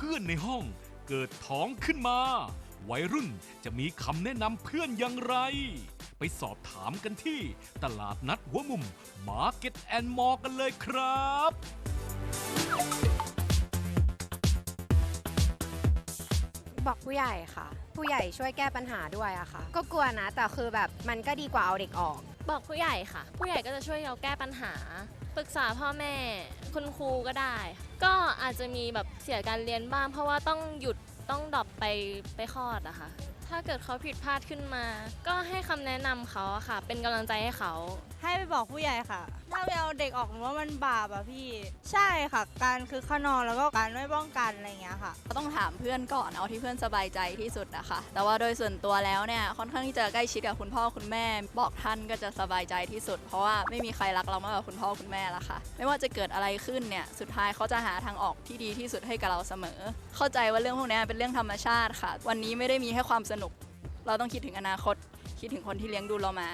พื่อนในห้อง เกิดท้องขึ้นมา วัยรุ่นจะมีคำแนะนำเพื่อนอย่างไร ไปสอบถามกันที่ตลาดนัดหัวมุม Market and Mall กันเลยครับ บอกผู้ใหญ่ค่ะ ผู้ใหญ่ช่วยแก้ปัญหาด้วยอะค่ะ ก็กลัวนะ แต่คือแบบมันก็ดีกว่าเอาเด็กออก บอกผู้ใหญ่ค่ะ ผู้ใหญ่ก็จะช่วยเราแก้ปัญหา ปรึกษาพ่อแม่ คุณครูก็ได้ ก็อาจจะมีแบบเสียการเรียนบ้าง เพราะว่าต้องหยุดต้องดรอปไปไปคลอดอะค่ะ ถ้าเกิดเขาผิดพลาดขึ้นมา ก็ให้คำแนะนำเขาอะค่ะ เป็นกำลังใจให้เขา ให้ไปบอกผู้ใหญ่ค่ะ ถ้าไปเอาเด็กออกว่ามันบาปอะพี่ ใช่ค่ะ การคือขนองแล้วก็การไม่ป้องกันอะไรอย่างเงี้ยค่ะ ก็ต้องถามเพื่อนก่อนเอาที่เพื่อนสบายใจที่สุดนะคะ แต่ว่าโดยส่วนตัวแล้วเนี่ยค่อนข้างที่จะใกล้ชิดกับคุณพ่อคุณแม่ บอกท่านก็จะสบายใจที่สุด เพราะว่าไม่มีใครรักเรามากกว่าคุณพ่อคุณแม่ละค่ะ ไม่ว่าจะเกิดอะไรขึ้นเนี่ยสุดท้ายเขาจะหาทางออกที่ดีที่สุดให้กับเราเสมอ เข้าใจว่าเรื่องพวกนี้เป็นเรื่องธรรมชาติค่ะ วันนี้ไม่ได้มีแค่ความสนุก เราต้องคิดถึงอนาคต คิดถึงคนที่เลี้ยงดูเรามา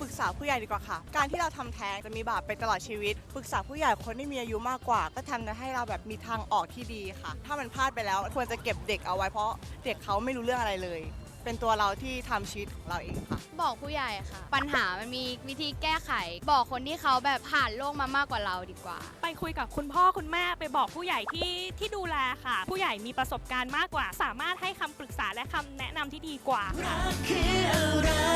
ปรึกษาผู้ใหญ่ดีกว่าค่ะ การที่เราทำแท้งจะมีบาปไปตลอดชีวิต ปรึกษาผู้ใหญ่คนที่มีอายุมากกว่า ก็ทำให้เราแบบมีทางออกที่ดีค่ะ ถ้ามันพลาดไปแล้ว ควรจะเก็บเด็กเอาไว้เพราะเด็กเขาไม่รู้เรื่องอะไรเลย เป็นตัวเราที่ทำชีวิตของเราเองค่ะ บอกผู้ใหญ่ค่ะ ปัญหามันมีวิธีแก้ไข บอกคนที่เขาแบบผ่านโลกมามากกว่าเราดีกว่า ไปคุยกับคุณพ่อคุณแม่ไปบอกผู้ใหญ่ที่ที่ดูแลค่ะ ผู้ใหญ่มีประสบการณ์มากกว่า สามารถให้คำปรึกษาและคำแนะนำที่ดีกว่าค่ะคืออะไร